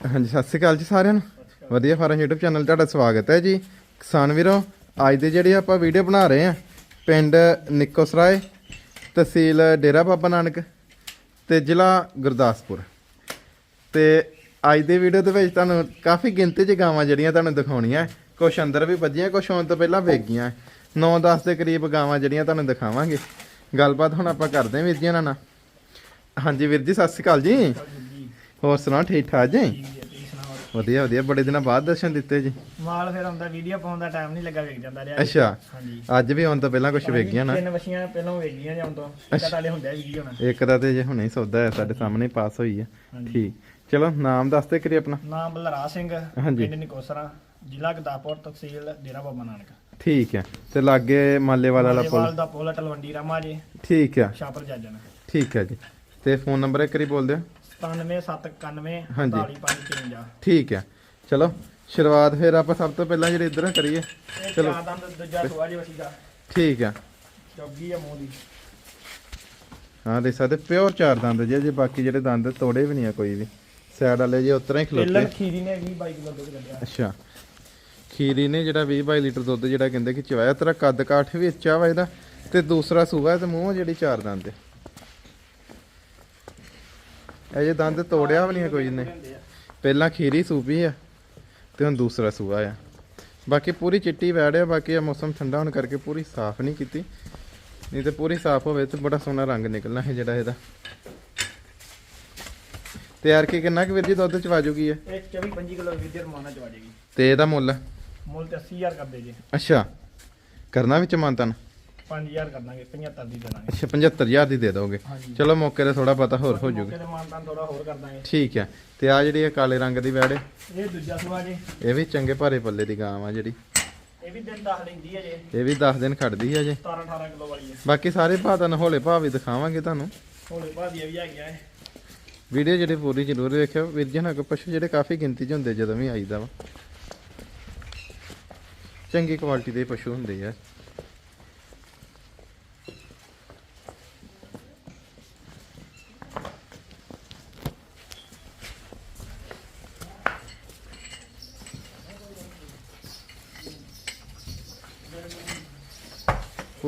ਹਾਂਜੀ, ਸਤਿ ਸ਼੍ਰੀ ਅਕਾਲ ਜੀ ਸਾਰਿਆਂ ਨੂੰ। ਵਧੀਆ ਫਾਰਮ YouTube ਚੈਨਲ ਤੁਹਾਡਾ ਸਵਾਗਤ ਹੈ ਜੀ। ਕਿਸਾਨ ਵੀਰੋ, ਅੱਜ ਦੇ ਜਿਹੜੇ ਆਪਾਂ ਵੀਡੀਓ ਬਣਾ ਰਹੇ ਆ ਪਿੰਡ ਨਿੱਕੋਸਰਾਏ, ਤਹਿਸੀਲ ਡੇਰਾ ਬਾਬਾ ਨਾਨਕ ਤੇ ਜ਼ਿਲ੍ਹਾ ਗੁਰਦਾਸਪੁਰ। ਤੇ ਅੱਜ ਦੇ ਵੀਡੀਓ ਦੇ ਵਿੱਚ ਤੁਹਾਨੂੰ ਕਾਫੀ ਗਿਣਤੀ 'ਚ ਗਾਵਾਂ ਜਿਹੜੀਆਂ ਤੁਹਾਨੂੰ ਦਿਖਾਉਣੀਆਂ। ਕੁਛ ਅੰਦਰ ਵੀ ਵੱਜੀਆਂ, ਕੁਛ ਆਉਣ ਤੋਂ ਪਹਿਲਾਂ ਵੇਚ ਗਈਆਂ 9-10 ਦੇ ਕਰੀਬ ਗਾਵਾਂ ਜਿਹੜੀਆਂ ਤੁਹਾਨੂੰ ਦਿਖਾਵਾਂਗੇ। ਗੱਲਬਾਤ ਹੁਣ ਆਪਾਂ ਕਰਦੇ ਹਾਂ ਵੀਰ ਜੀ ਇਹਨਾਂ ਨਾਲ। ਹਾਂਜੀ ਵੀਰ ਜੀ, ਸਤਿ ਸ਼੍ਰੀ ਅਕਾਲ ਜੀ। ਹੋਰ ਸੁਣਾਓ ਠੀਕ ਠਾਕ ਜੀ? ਵਧੀਆ ਵਧੀਆ। ਬੜੇ ਦਿਨਾਂ ਬਾਅਦ ਦਰਸ਼ਨ ਦਿੱਤੇ ਜੀ। ਮਾਲ ਫਿਰ ਆਉਂਦਾ ਵੀਡੀਓ ਪਾਉਣ ਦਾ ਟਾਈਮ ਨਹੀਂ ਲੱਗਾ ਵੇਖ ਜਾਂਦਾ ਰਿਹਾ। ਅੱਛਾ। ਹਾਂਜੀ। ਅੱਜ ਵੀ ਆਉਣ ਤੋਂ ਪਹਿਲਾਂ ਕੁਝ ਵੇਖ ਗਿਆ ਨਾ? ਤਿੰਨ ਮੱਛੀਆਂ ਪਹਿਲਾਂ ਵੇਖ ਗਈਆਂ ਜਾਂ ਤੋਂ। ਇੱਕ ਤੁਹਾਡੇ ਹੁੰਦਿਆ ਵੀਡੀਓ ਨਾਲ ਇੱਕ ਦਾ ਤੇ ਜੇ ਹੁਣੇ ਹੀ ਸੌਦਾ ਹੈ ਸਾਡੇ ਸਾਹਮਣੇ ਪਾਸ ਹੋਈ ਹੈ। ਠੀਕ। ਚਲੋ ਨਾਮ ਦੱਸ ਦੇ ਕਰੀ ਆਪਣਾ। ਨਾਮ ਬਲਰਾ ਸਿੰਘ। ਪਿੰਡ ਨਿਕੋਸਰਾ ਜ਼ਿਲ੍ਹਾ ਗਦਾਪੁਰ ਤਹਿਸੀਲ ਡੇਰਾ ਬਾਬਾ ਨਾਨਕ। ਠੀਕ ਹੈ। ਤੇ ਲਾਗੇ ਮਾਲੇਵਾਲ ਵਾਲਾ ਮਾਲੇਵਾਲ ਪੁਲ ਦਾ ਪੁਲ ਤਲਵੰਡੀ ਰਾਮਾ ਜੀ। ਠੀਕ ਹੈ। ਸ਼ਾਪਰ ਜਾਜਨ। ਠੀਕ ਹੈ ਜੀ। ਤੇ ਫੋਨ ਨੰਬਰ ਇੱਕ ਵਾਰੀ ਬੋਲ ਦਿਓ। 97791 ਹਾਂਜੀ। 4553 ਠੀਕ ਹੈ। ਚਲੋ ਸ਼ੁਰੂਆਤ ਫਿਰ ਆਪਾਂ ਸਭ ਤੋਂ ਪਹਿਲਾਂ ਜਿਹੜੇ ਇੱਧਰ ਕਰੀਏ। ਚਲੋ। ਚਾਰ ਦੰਦ ਦੂਜਾ ਸੁਆ ਜੀ ਵਸੀ ਦਾ ਠੀਕ ਹੈ। ਚੌਗੀ ਆ ਮੂੰਹ ਦੀ। ਹਾਂ ਦੇ ਸਕਦੇ ਪਿਓਰ ਚਾਰ ਦੰਦ ਜੇ ਜੇ ਬਾਕੀ ਜਿਹੜੇ ਦੰਦ ਤੋੜੇ ਵੀ ਨਹੀਂ ਆ ਕੋਈ ਵੀ। ਸਾਈਡ ਵਾਲੇ ਜੇ ਉਤਰਾ ਹੀ ਪਹਿਲਾਂ ਖਲੋਤੇ ਖੀਰੀ ਨੇ 20 22 ਕਿਲੋ ਦੁੱਧ ਕੱਢਿਆ। ਅੱਛਾ। ਖੀਰੀ ਨੇ ਜਿਹੜਾ 20 22 ਲੀਟਰ ਦੁੱਧ ਜਿਹੜਾ ਕਹਿੰਦੇ ਕਿ ਚਵਾਇਆ ਤੇਰਾ ਕੱਦ ਕਾਠ ਵੀ ਅੱਛਾ ਵਾ ਇਹਦਾ ਤੇ ਦੂਸਰਾ ਸੂਆ ਤੇ ਮੂੰਹ ਜਿਹੜੀ ਚਾਰ ਦੰਦ। ਹੈ ਇਹ ਜੇ ਦੰਦ ਤੋੜਿਆ ਵੀ ਨਹੀਂ ਕੋਈ ਨੇ ਪਹਿਲਾਂ ਖੀਰੀ ਸੂਪੀ ਆ ਤੇ ਹੁਣ ਦੂਸਰਾ ਸੂਆ ਆ। ਬਾਕੀ ਪੂਰੀ ਚਿੱਟੀ ਵੈੜ ਆ ਬਾਕੀ ਇਹ ਮੌਸਮ ਠੰਡਾ ਹੋਣ ਕਰਕੇ ਪੂਰੀ ਸਾਫ਼ ਨਹੀਂ ਕੀਤੀ। ਨਹੀਂ ਤੇ ਪੂਰੀ ਸਾਫ਼ ਹੋਵੇ ਤੇ ਬੜਾ ਸੋਹਣਾ ਰੰਗ ਨਿਕਲਣਾ ਹੈ ਜਿਹੜਾ ਇਹਦਾ। ਤਿਆਰ ਕੀ ਕਿੰਨਾ ਕੁ ਵੀਰ ਜੀ ਦੁੱਧ ਚਵਾ ਜੂਗੀ ਇਹ? ਇਹ 24 25 ਕਿਲੋ ਵੀਡੀਓ ਰਮਾਨਾ ਚ ਵਾਜੇਗੀ ਤੇ ਇਹਦਾ ਮੁੱਲ? ਮੁੱਲ ਤੇ 80000 ਕਰਦੇ ਜੀ। ਅੱਛਾ। ਕਰਨਾ ਵਿੱਚ ਮੰਤਨ 5000 ਕਰ ਦਾਂਗੇ 75 ਦੀ ਦੇ ਦਾਂਗੇ ਅੱਛਾ 75000 ਦੀ ਦੇ ਦੋਗੇ। ਹਾਂਜੀ। ਚਲੋ ਮੌਕੇ ਤੇ ਥੋੜਾ ਪਤਾ ਹੋਰ ਹੋ ਜੂਗੀ। ਮੌਕੇ ਤੇ ਮਾਨਤਾਨ ਥੋੜਾ ਹੋਰ ਕਰ ਦਾਂਗੇ। ਠੀਕ ਹੈ। ਤੇ ਆ ਜਿਹੜੀ ਇਹ ਕਾਲੇ ਰੰਗ ਦੀ ਵੈੜ ਹੈ, ਇਹ ਦੂਜਾ ਸੁਆ ਜੀ। ਇਹ ਵੀ ਚੰਗੇ ਭਾਰੇ ਪੱਲੇ ਦੀ ਗਾਂ ਆ ਜਿਹੜੀ। ਇਹ ਵੀ ਦਿਨ ਦੱਸ ਲੈਂਦੀ ਹੈ ਜੇ। ਇਹ ਵੀ 10 ਦਿਨ ਖੜਦੀ ਹੈ ਜੇ। 17 18 ਕਿਲੋ ਵਾਲੀ ਹੈ। ਬਾਕੀ ਸਾਰੇ ਭਾਅ ਤੁਹਾਨੂੰ ਹੌਲੇ ਭਾਅ ਵੀ ਦਿਖਾਵਾਂਗੇ ਤੁਹਾਨੂੰ। ਹੋਲੇ ਭਾਦੀ ਵੀ ਹੈਗੀ ਹੈ ਵੀਡੀਓ ਜਿਹੜੀ ਪੂਰੀ ਜ਼ਰੂਰ ਵੇਖਿਓ। ਵੀਰ ਜੀ ਨਾਲ ਪਸ਼ੂ ਜਿਹੜੇ ਕਾਫੀ ਗਿਣਤੀ 'ਚ ਹੁੰਦੇ ਜਦੋਂ ਵੀ ਆਈਦਾ ਵਾ। ਚੰਗੀ ਕੁਆਲਿਟੀ ਦੇ ਪਸ਼ੂ ਹੁੰਦੇ ਆ।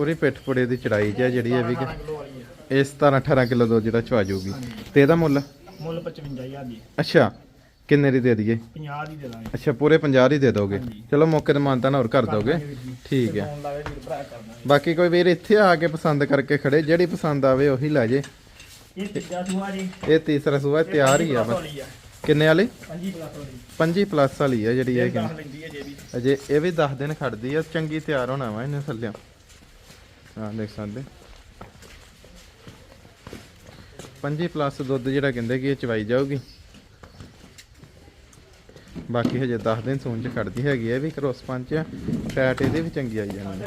ਪੂਰੀ ਪਿੱਠ ਪੁੜੇ ਦੀ ਚੜਾਈ ਜਿਹੜੀ ਹੈ ਵੀ 18 ਕਿਲੋ ਵਾਲੀ ਹੈ ਇਸ 17 18 ਕਿਲੋ ਦੋ ਜਿਹੜਾ ਚਵਾ ਜਾਊਗੀ। ਤੇ ਇਹਦਾ ਮੁੱਲ? ਮੁੱਲ 55000 ਦੀ। ਅੱਛਾ ਕਿੰਨੇ ਦੀ ਦੇ ਦਈਏ? 50 ਦੀ ਦੇ ਦਾਂਗੇ। ਅੱਛਾ ਪੂਰੇ 50 ਦੀ ਦੇ ਦੋਗੇ। ਚਲੋ ਮੌਕੇ ਤੇ ਮਾਨਤਾ ਹੋਰ ਕਰ ਦੋਗੇ। ਠੀਕ ਹੈ। ਬਾਕੀ ਕੋਈ ਵੀਰ ਇੱਥੇ ਆ ਕੇ ਪਸੰਦ ਕਰਕੇ ਖੜੇ ਜਿਹੜੀ ਪਸੰਦ ਆਵੇ ਉਹੀ ਲੈ ਜੇ। ਇਹ ਤੀਜਾ ਸੁਆ ਜੀ। ਇਹ ਤੀਸਰਾ ਸੂਆ ਤਿਆਰ ਹੀ ਆ ਬਸ। ਕਿੰਨੇ ਵਾਲੀ? 25 ਪਲੱਸ ਵਾਲੀ। 25 ਪਲੱਸ ਵਾਲੀ ਆ ਜਿਹੜੀ ਇਹ ਇਹ ਕਿ ਵੀ। ਅਜੇ ਇਹ ਵੀ 10 ਦਿਨ ਖੜਦੀ ਆ ਚੰਗੀ ਤਿਆਰ ਹੋਣਾ ਵਾ ਇਹਨੇ ਥੱਲੇ ਹਾਂ, ਦੇਖ ਸਕਦੇ। 25 ਪਲੱਸ ਦੁੱਧ ਜਿਹੜਾ ਕਹਿੰਦੇ ਕਿ ਇਹ ਚਵਾਈ ਜਾਊਗੀ। ਬਾਕੀ ਹਜੇ 10 ਦਿਨ ਸੂਣ ਚ ਖੜਦੀ ਹੈਗੀ ਹੈ ਵੀ, ਕ੍ਰੋਸ ਪੰਚ ਫੈਟ ਇਹਦੇ ਵੀ ਚੰਗੀ ਆਈ ਜਾਣੀ।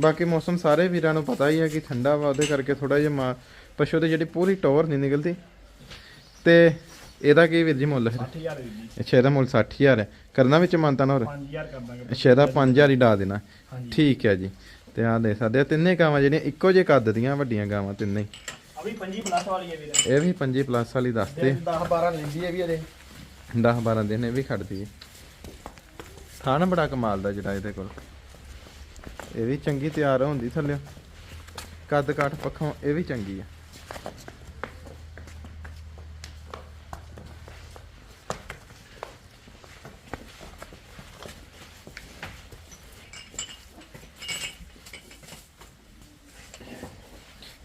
ਬਾਕੀ ਮੌਸਮ ਸਾਰੇ ਵੀਰਾਂ ਨੂੰ ਪਤਾ ਹੀ ਹੈ ਕਿ ਠੰਡਾ ਵਾ, ਉਹਦੇ ਕਰਕੇ ਥੋੜਾ ਜਿਹਾ ਮਾ- ਪਸ਼ੂ ਦੀ ਜਿਹੜੀ ਪੂਰੀ ਟੌਰ ਨਹੀਂ ਨਿਕਲਦੀ। ਤੇ ਇਹਦਾ ਕੀ ਵੀਰ ਜੀ ਮੁੱਲ ਹੈ 8000 ਦੀ ਜੀ। ਅੱਛਾ ਇਹਦਾ ਮੁੱਲ 60000 ਹੈ। ਕਰਨਾ ਵਿੱਚ ਮੰਨਤਾ ਨਾ ਹੋਰ। 5000 ਕਰ ਦਾਂਗੇ। ਅੱਛਾ ਇਹਦਾ 5000 ਹੀ ਡਾ ਦੇਣਾ। ਠੀਕ ਹੈ ਜੀ। ਤੇ ਆਹ ਦੇ ਸਕਦੇ ਆ ਤਿੰਨੇ ਗਾਵਾਂ ਜਿਹੜੀਆਂ ਇੱਕੋ ਜਿਹੇ ਕੱਦ ਦੀਆਂ ਵੱਡੀਆਂ ਗਾਵਾਂ ਤਿੰਨੇ। ਆ ਵੀ 25 ਪਲੱਸ ਵਾਲੀ ਹੈ ਵੀਰ। ਇਹ ਵੀ 25 ਪਲੱਸ ਵਾਲੀ ਦੱਸਦੇ 10 12 ਲੈਂਦੀ ਹੈ ਵੀ ਇਹਦੇ। 10 12 ਦਿਨ ਇਹ ਵੀ ਖੜਦੀ ਹੈ। ਥਾਣ ਬੜਾ ਕਮਾਲ ਦਾ ਜਿਹੜਾ ਇਹਦੇ ਕੋਲ। ਇਹ ਵੀ ਚੰਗੀ ਤਿਆਰ ਹੁੰਦੀ ਥੱਲੇ ਕੱਦ ਕਾਠ ਪੱਖੋਂ ਇਹ ਵੀ ਚੰਗੀ ਆ।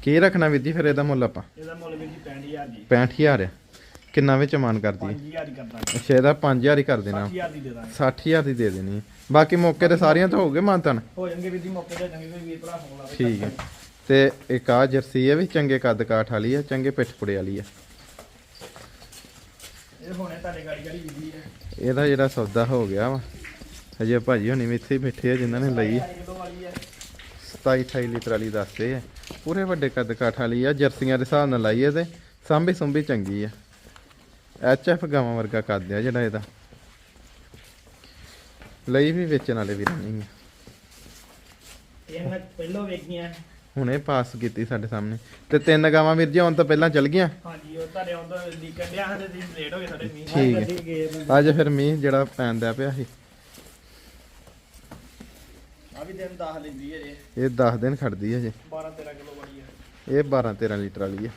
ਕੀ ਰੱਖਣਾ ਵੀਰ ਜੀ ਫਿਰ ਇਹਦਾ ਮੁੱਲ ਆਪਾਂ? ਇਹਦਾ ਮੁੱਲ ਵੀਰ ਜੀ 65000 ਜੀ। 65000 ਆ। ਕਿੰਨਾ ਵਿੱਚ ਮਾਨ ਕਰਦੀ ਹੈ? 5000 ਹੀ ਕਰ ਦਾਂਗੇ ਅੱਛਾ ਇਹਦਾ 5000 ਹੀ ਕਰ ਦੇਣਾ। 60000 ਦੀ ਦੇ ਦਾਂਗੇ। 60000 ਦੀ ਦੇ ਦੇਣੀ ਬਾਕੀ ਮੌਕੇ ਤੇ ਸਾਰੀਆਂ ਤਾਂ ਹੋ ਗਏ ਮਾਨਤਨ ਹੋ ਜਾਣਗੇ ਵੀਰ ਜੀ ਮੌਕੇ ਤੇ ਚੰਗੇ ਵੀਰ ਭਰਾ ਫੋਨ ਲਾਵੇ ਠੀਕ ਹੈ। ਤੇ। ਇੱਕ ਆ ਜਰਸੀ ਹੈ ਵੀ ਚੰਗੇ ਕੱਦ ਕਾਠ ਵਾਲੀ ਹੈ ਚੰਗੇ ਪਿੱਠ ਪੁੜੇ ਵਾਲੀ ਹੈ ਇਹ ਹੋਣੇ ਤੁਹਾਡੇ ਗਾੜੀ ਗਾੜੀ ਵੀਰ ਹੈ ਇਹਦਾ ਜਿਹੜਾ ਸੌਦਾ ਹੋ ਗਿਆ ਵਾ ਹਜੇ ਭਾਜੀ ਹੁਣੀ ਵੀ ਇੱਥੇ ਹੀ ਬੈਠੇ ਆ ਜਿਨ੍ਹਾਂ ਨੇ ਲਈ 2 ਕਿਲੋ ਵਾਲੀ ਹੈ 27 28 ਲੀਟਰ ਵਾਲੀ ਦੱਸਦੇ ਆ। ਪੂਰੇ ਵੱਡੇ ਕੱਦ ਕਾਠ ਵਾਲੀ ਆ ਜਰਸੀਆਂ ਦੇ ਹਿਸਾਬ ਨਾਲ ਲਾਈ ਇਹਦੇ ਸਾਂਭੀ ਸੁੰਭੀ ਚੰਗੀ ਆ। ਐਚ ਐਫ ਗਾਵਾਂ ਵਰਗਾ ਕੱਦ ਆ ਜਿਹੜਾ ਇਹਦਾ। ਲਈ ਵੀ ਵੇਚਣ ਵਾਲੇ ਵੀ ਨਹੀਂ ਆ। ਇਹ ਮੈਂ ਪਹਿਲੋਂ ਵੇਖੀਆਂ। ਹੁਣੇ ਪਾਸ ਕੀਤੀ ਸਾਡੇ ਸਾਹਮਣੇ। ਤੇ ਤਿੰਨ ਗਾਵਾਂ ਵੀਰ ਜੀ ਆਉਣ ਤੋਂ ਪਹਿਲਾਂ ਚੱਲ ਗਈਆਂ? ਹਾਂਜੀ ਉਹ ਤੁਹਾਡੇ ਆਉਂਦਾ ਲੀਕਣ ਡਿਆ ਹਾਂ ਤੇ ਤੁਸੀਂ ਲੇਟ ਹੋ ਗਏ ਸਾਡੇ ਮੀਂਹ। ਠੀਕ ਹੈ। ਅੱਜ ਫਿਰ ਮੀਂਹ ਜਿਹੜਾ ਪੈਂਦਾ ਪਿਆ ਸੀ। ਆ ਵੀ ਦਿਨ 10 ਲੈਂਦੀ ਹੈ ਜੇ। ਇਹ 10 ਦਿਨ ਖੜਦੀ ਹੈ ਜੇ। 12 13 ਕਿਲੋ ਵਾਲੀ ਹੈ। ਇਹ 12 13 ਲੀਟਰ ਵਾਲੀ ਹੈ।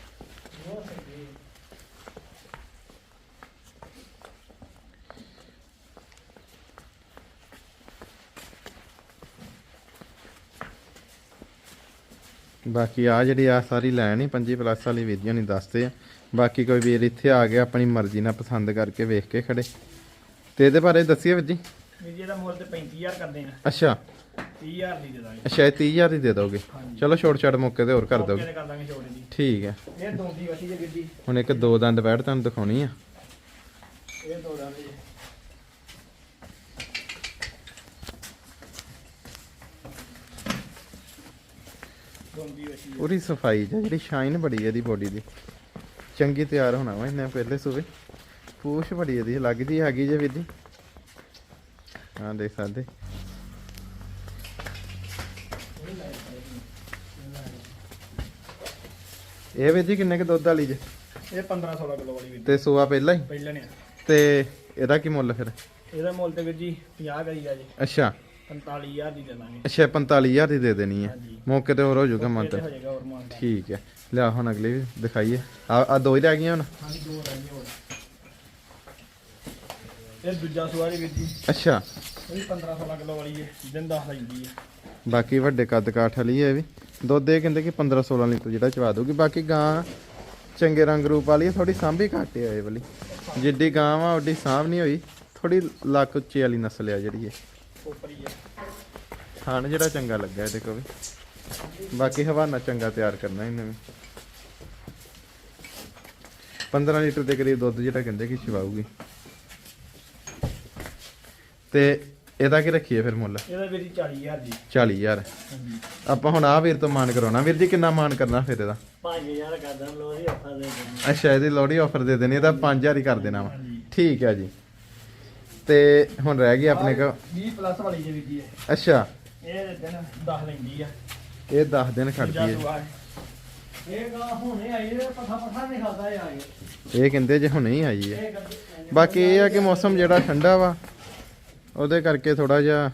ਬਾਕੀ ਆ ਜਿਹੜੀ ਆ ਸਾਰੀ ਲੈਣ ਹੀ 25 ਪਲੱਸ ਵਾਲੀ ਵੀਡੀਓ ਨਹੀਂ ਦੱਸਦੇ ਆ। ਬਾਕੀ ਕੋਈ ਵੀਰ ਇੱਥੇ ਆ ਗਿਆ ਆਪਣੀ ਮਰਜ਼ੀ ਨਾਲ ਪਸੰਦ ਕਰਕੇ ਵੇਖ ਕੇ ਖੜੇ। ਤੇ ਇਹਦੇ ਬਾਰੇ ਦੱਸਿਓ ਵੀਰ ਜੀ। ਵੀਰ ਜੀ ਇਹਦਾ ਮੁੱਲ ਤੇ 35000 ਕਰਦੇ ਆ ਅੱਛਾ। 30000 ਦੀ ਦੇ ਦਾਂਗੇ। ਅੱਛਾ ਇਹ 30000 ਦੀ ਦੇ ਦੋਗੇ। ਚਲੋ ਛੋਟ ਛੋਟ ਮੌਕੇ ਤੇ ਹੋਰ ਕਰ ਦੋਗੇ? ਤੇ ਕਰ ਦਾਂਗੇ ਛੋਟੇ ਦੀ ਠੀਕ ਹੈ। ਇਹ ਦੋਂਦੀ ਵਸੀ ਜੇ ਵੀਰ ਜੀ ਹੁਣ ਇੱਕ ਦੋ ਦੰਦ ਬੈਠ ਤੁਹਾਨੂੰ ਦਿਖਾਉਣੀ ਆ। ਇਹ ਦੋ ਜੀ। ਹੈ ਪੂਰੀ ਸਫ਼ਾਈ ਆ, ਜਿਹੜੀ ਸ਼ਾਈਨ ਬੜੀ ਹੈ ਇਹਦੀ ਬੋਡੀ ਦੀ। ਚੰਗੀ ਤਿਆਰ ਹੋਣਾ ਵਾ ਇਹਨੇ ਪਹਿਲੇ ਸੂਬੇ। ਪੂਛ ਬੜੀ ਇਹਦੀ ਲੱਗਦੀ ਹੈਗੀ ਜੇ ਵੀਰ ਜੀ ਹਾਂ ਦੇਖ ਸਕਦੇ। ਇਹ ਜੀ ਕਿੰਨੇ ਕ ਦੁੱਧ ਵਾਲੀ ਜੇ? ਇਹ 15 16 ਕਿਲੋ ਵਾਲੀ ਜੀ। ਤੇ ਸੂਆ ਪਹਿਲਾਂ ਹੀ? ਪਹਿਲਾਂ ਨੇ ਤੇ ਇਹਦਾ ਕੀ ਮੁੱਲ ਫਿਰ? ਇਹਦਾ ਮੁੱਲ ਤੇ ਵੀਰ ਜੀ 50 ਕਰੀ ਆ ਜੀ। ਅੱਛਾ। 45000 ਦੀ ਦੇ ਦਾਂਗੇ। ਅੱਛਾ 45000 ਦੀ ਦੇ ਦੇਣੀ ਹੈ ਮੌਕੇ ਤੇ ਹੋਰ ਹੋ ਜਾਊਗਾ ਤੇ ਮਾਨ ਦਾ ਠੀਕ ਹੈ। ਲਿਆ ਹੁਣ ਅਗਲੀ ਵੀ ਦਿਖਾਈਏ। ਆ ਆ ਦੋ ਹੀ ਰਹਿ ਗਈਆਂ ਹੁਣ? ਹਾਂਜੀ ਦੋ ਰਹਿ ਗਏ ਹੋਰ। ਇਹ ਦੂਜਾ ਸਵਾਰੀ ਵੀਰ ਜੀ। ਅੱਛਾ। ਇਹ ਵੀ 15 16 ਕਿਲੋ ਵਾਲੀ ਹੈ। ਦਿਨ 10 ਲੈਂਦੀ ਹੈ ਬਾਕੀ ਵੱਡੇ ਕੱਦ ਕਾਠ ਵਾਲੀ ਹੈ ਇਹ ਵੀ। ਦੁੱਧ ਇਹ ਕਹਿੰਦੇ ਕਿ 15 16 ਲੀਟਰ ਜਿਹੜਾ ਚਵਾ ਦੂਗੀ ਬਾਕੀ ਗਾਂ ਚੰਗੇ ਰੰਗ ਰੂਪ ਵਾਲੀ ਥੋੜੀ ਸਾਂਭੀ ਘੱਟ ਹੈ ਇਹ ਵਾਲੀ। ਜਿੱਡੀ ਗਾਂ ਵਾ ਓਡੀ ਸਾਂਭ ਨਹੀਂ ਹੋਈ। ਥੋੜੀ ਲੱਕ ਉੱਚੀ ਵਾਲੀ ਨਸਲ ਆ ਜਿਹੜੀ ਇਹ। ਹੀ ਹੈ ਖਾਣ ਜਿਹੜਾ ਚੰਗਾ ਲੱਗਾ ਇਹਦੇ ਕੋਲ ਵੀ। ਬਾਕੀ ਹਵਾਨਾ ਚੰਗਾ ਤਿਆਰ ਕਰਨਾ ਇਹਨੇ ਵੀ। 15 ਲੀਟਰ ਦੇ ਕਰੀਬ ਦੁੱਧ ਜਿਹੜਾ ਕਹਿੰਦੇ ਕਿ ਚਵਾਊਗੀ। ਤੇ ਇਹਦਾ ਕੀ ਰੱਖੀਏ ਫਿਰ ਮੁੱਲ? ਇਹਦਾ ਵੀਰ ਜੀ 40000 ਜੀ। 40000 ਹਾਂਜੀ। ਆਪਾਂ ਹੁਣ ਆ ਵੀਰ ਤੋਂ ਮਾਨ ਕਰਾਉਣਾ। ਵੀਰ ਜੀ ਕਿੰਨਾ ਮਾਨ ਕਰਨਾ ਫਿਰ ਇਹਦਾ? 5000 ਕਰਦਾ ਲੋਰੀ ਆਪਾਂ ਦੇ ਦਿੰਦੇ ਅੱਛਾ ਇਹਦੀ ਲੋੜੀ ਆਫਰ ਦੇ ਦੇਣੀ ਇਹਦਾ 5000 ਹੀ ਕਰ ਦੇਣਾ ਵਾ। ਠੀਕ ਹੈ ਜੀ। ਤੇ ਹੁਣ ਰਹਿ ਗਈ ਆਪਣੇ ਕੋ 20 ਪਲੱਸ ਵਾਲੀ ਜੀ ਵੀਰ ਜੀ ਇਹ। ਅੱਛਾ। ਇਹ ਦਿਨ 10 ਲੈਂਦੀ ਆ। ਇਹ 10 ਦਿਨ ਖੜਦੀ ਹੈ। ਇਹ ਗਾ ਹੁਣੇ ਆਈ ਇਹ ਪਠਾ ਪਠਾ ਨਹੀਂ ਖਾਦਾ ਇਹ ਆ ਗਏ ਇਹ ਕਹਿੰਦੇ ਜੇ ਹੁਣੇ ਹੀ ਆਈ ਹੈ। ਇਹ ਬਾਕੀ ਇਹ ਆ ਕਿ ਮੌਸਮ ਜਿਹੜਾ ਠੰਡਾ ਵਾ ਉਹਦੇ ਕਰਕੇ ਥੋੜਾ ਜਿਹਾ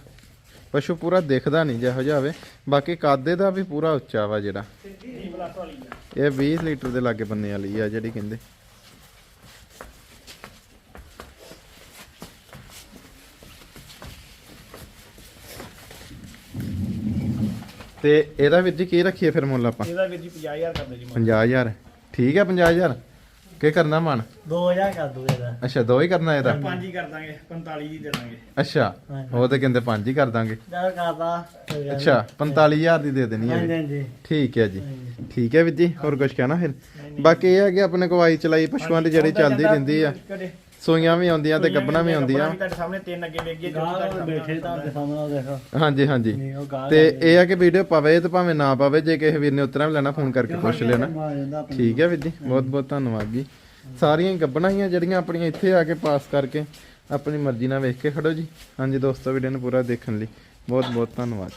ਪਸ਼ੂ ਪੂਰਾ ਦਿਖਦਾ ਨਹੀਂ ਜਿਹੋ ਜਿਹਾ ਹੋਵੇ ਬਾਕੀ ਕਾਦੇ ਦਾ ਵੀ ਪੂਰਾ ਉੱਚਾ ਵਾ ਜਿਹੜਾ। 20 ਪਲੱਸ ਵਾਲੀ ਆ ਇਹ 20 ਲੀਟਰ ਦੇ ਲਾਗੇ ਬੰਨੇ ਵਾਲੀ ਆ ਜਿਹੜੀ ਕਹਿੰਦੇ। ਤੇ ਇਹਦਾ ਵੀਰ ਜੀ ਕੀ ਰੱਖੀਏ ਫਿਰ ਮੁੱਲ ਆਪਾਂ? ਇਹਦਾ ਵੀਰ ਜੀ 50000 ਕਰਦੇ ਜੀ ਮੁੱਲ। 50000 ਠੀਕ ਹੈ 50000 ਕੀ ਕਰਨਾ ਮਨ? 2000 ਕਰ ਦੂ ਇਹਦਾ। ਅੱਛਾ ਦੋ ਹੀ ਕਰਨਾ ਇਹਦਾ? ਪੰਜ ਹੀ ਕਰ ਦਾਂਗੇ 45 ਹੀ ਦੇ ਦਾਂਗੇ। ਅੱਛਾ ਉਹ ਤੇ ਕਹਿੰਦੇ ਪੰਜ ਹੀ ਕਰ ਦਾਂਗੇ। ਜਦ ਕਰਦਾ। ਅੱਛਾ 45000 ਦੀ ਦੇ ਦੇਣੀ ਹੈ ਹਾਂਜੀ ਹਾਂਜੀ। ਠੀਕ ਹੈ ਜੀ। ਠੀਕ ਹੈ ਵੀਰ ਜੀ ਹੋਰ ਕੁਝ ਕਹਿਣਾ ਫਿਰ? ਬਾਕੀ ਇਹ ਹੈ ਕਿ ਆਪਣੇ ਕੋਲ ਵਾਈ ਚਲਾਈ ਪਸ਼ੂਆਂ ਦੀ ਜਿਹੜੀ ਚੱਲਦੀ ਰਹਿੰਦੀ ਆ। ਕਦੇ ਸੂਈਆਂ ਵੀ ਆਉਂਦੀਆਂ ਤੇ ਗੱਬਣਾ ਵੀ ਆਉਂਦੀਆਂ ਤੁਹਾਡੇ ਸਾਹਮਣੇ ਤਿੰਨ ਅੱਗੇ ਵੇਖੀਏ ਗਾਹ ਬੈਠੇ ਤਾਂ ਦੇ ਸਾਹਮਣੇ ਦੇਖੋ ਹਾਂਜੀ ਹਾਂਜੀ। ਤੇ ਇਹ ਆ ਕਿ ਵੀਡੀਓ ਪਵੇ ਤੇ ਭਾਵੇਂ ਨਾ ਪਵੇ ਜੇ ਕਿਸੇ ਵੀਰ ਨੇ ਉਤਰਾ ਵੀ ਲੈਣਾ ਫੋਨ ਕਰਕੇ ਪੁੱਛ ਲੈਣਾ। ਠੀਕ ਹੈ ਵੀਰ ਜੀ ਬਹੁਤ ਬਹੁਤ ਧੰਨਵਾਦ ਜੀ। ਸਾਰੀਆਂ ਗੱਬਣਾ ਹੀ ਆ ਜਿਹੜੀਆਂ ਆਪਣੀਆਂ ਇੱਥੇ ਆ ਕੇ ਪਾਸ ਕਰਕੇ ਆਪਣੀ ਮਰਜ਼ੀ ਨਾਲ ਵੇਖ ਕੇ ਖੜੋ ਜੀ। ਹਾਂਜੀ ਦੋਸਤੋ ਵੀਡੀਓ ਨੂੰ ਪੂਰਾ ਦੇਖਣ ਲਈ ਬਹੁਤ ਬਹੁਤ ਧੰਨਵਾਦ।